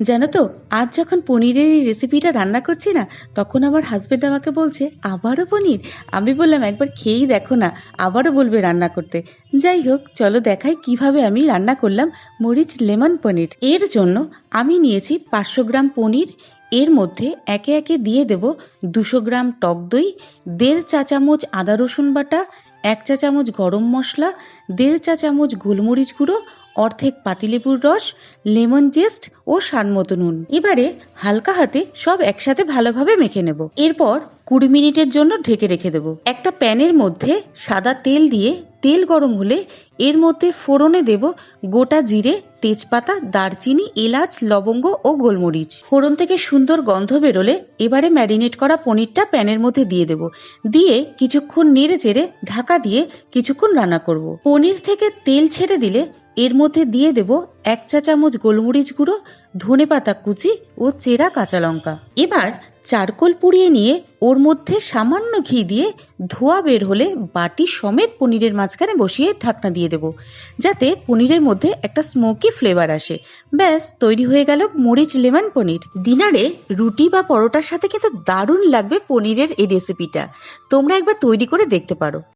জানো তো, আজ যখন পনিরের এই রেসিপিটা রান্না করছি না, তখন আমার হাজবেন্ড আমাকে বলছে, আবারও পনির? আমি বললাম, একবার খেয়েই দেখো না, আবারও বলবে রান্না করতে। যাই হোক, চলো দেখাই কীভাবে আমি রান্না করলাম মরিচ লেমন পনির। এর জন্য আমি নিয়েছি পাঁচশো গ্রাম পনির, এর মধ্যে একে একে দিয়ে দেব দুশো গ্রাম টক দই, দেড় চা চামচ আদা রসুন বাটা, এক চা চামচ গরম মশলা, দেড় চা চামচ গোলমরিচ গুঁড়ো অর্ধেক পাতিলেবুর রস, লেমন জেস্ট ও স্বাদ মতো নুন। এবারে হালকা হাতে সব একসাথে ভালোভাবে মেখে নেব। এরপর কুড়ি মিনিটের জন্য ঢেকে রেখে দেব। একটা প্যানের মধ্যে সাদা তেল দিয়ে তেল গরম হলে এর মধ্যে ফোড়নে দেব গোটা জিরে, তেজপাতা, দারচিনি, এলাচ, লবঙ্গ ও গোলমরিচ। ফোড়ন থেকে সুন্দর গন্ধ বেরোলে এবারে ম্যারিনেট করা পনিরটা প্যানের মধ্যে দিয়ে দেব। দিয়ে কিছুক্ষণ নেড়ে চেড়ে ঢাকা দিয়ে কিছুক্ষণ রান্না করব। পনির থেকে তেল ছেড়ে দিলে এর মধ্যে দিয়ে দেব এক চা চামচ গোলমরিচ গুঁড়ো, ধনে পাতা কুচি ও চেরা কাঁচা লঙ্কা। এবার চারকোল পুড়িয়ে নিয়ে ওর মধ্যে সামান্য ঘি দিয়ে ধোয়া বের হলে বাটি সমেত পনিরের মাঝখানে বসিয়ে ঢাকনা দিয়ে দেব, যাতে পনিরের মধ্যে একটা স্মোকি ফ্লেভার আসে। ব্যাস, তৈরি হয়ে গেল মরিচ, লেমন, পনির। ডিনারে রুটি বা পরোটার সাথে কিন্তু দারুণ লাগবে পনিরের এই রেসিপিটা তোমরা একবার তৈরি করে দেখতে পারো।